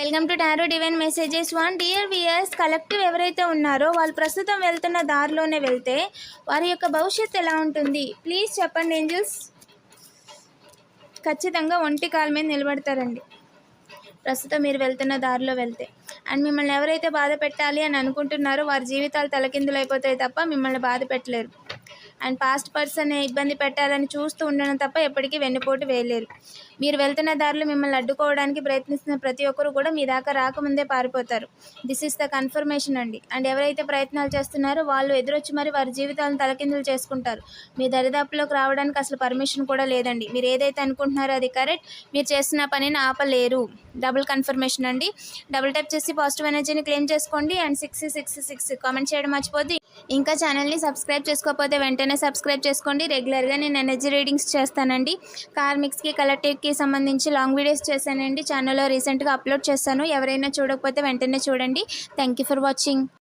Welcome to tarot divine messages one. Dear viewers collective ఎవరైతే ఉన్నారో వాళ్ళు ప్రస్తుతం వెళ్తున్న దారిలోనే వెళ్తే వారి యొక్క భవిష్యత్తు ఎలా ఉంటుంది? ప్లీజ్ చెప్పండి ఏంజల్స్. ఖచ్చితంగా ఒంటి కాలు మీద నిలబడతారండి. ప్రస్తుతం మీరు వెళ్తున్న దారిలో వెళ్తే. అండ్ మిమ్మల్ని ఎవరైతే బాధ పెట్టాలి అని అనుకుంటున్నారో వారి జీవితాలు తలకిందులైపోతాయి తప్ప మిమ్మల్ని బాధ పెట్టలేరు. అండ్ పాస్ట్ పర్సన్ ఇబ్బంది పెట్టాలని చూస్తూ ఉండడం తప్ప ఎప్పటికీ వెన్నుపోటు వేయలేరు. మీరు వెళ్తున్న దారిలో మిమ్మల్ని అడ్డుకోవడానికి ప్రయత్నిస్తున్న ప్రతి ఒక్కరు కూడా మీ దాకా రాకముందే పారిపోతారు. దిస్ ఇస్ ద కన్ఫర్మేషన్ అండి. అండ్ ఎవరైతే ప్రయత్నాలు చేస్తున్నారో వాళ్ళు ఎదురొచ్చి మరి వారి జీవితాలను తలకిందులు చేసుకుంటారు. మీ దరిదాపులోకి రావడానికి అసలు పర్మిషన్ కూడా లేదండి. మీరు ఏదైతే అనుకుంటున్నారో అది కరెక్ట్ మీరు చేస్తున్న పనిని ఆపలేరు. డబుల్ కన్ఫర్మేషన్ అండి. డబుల్ టైప్ చేసి పాజిటివ్ ఎనర్జీని క్లెయిమ్ చేసుకోండి. And six six six comment చేయడం మర్చిపోద్ది. ఇంకా ఛానల్ని సబ్స్క్రైబ్ చేసుకోకపోతే వెంటనే సబ్స్క్రైబ్ చేసుకోండి. రెగ్యులర్గా నేను ఎనర్జీ రీడింగ్స్ చేస్తానండి. కార్మిక్స్కి కలెక్టివ్కి సంబంధించి లాంగ్ వీడియోస్ చేశానండి. ఛానల్లో రీసెంట్గా అప్లోడ్ చేస్తాను. ఎవరైనా చూడకపోతే వెంటనే చూడండి. Thank you for watching.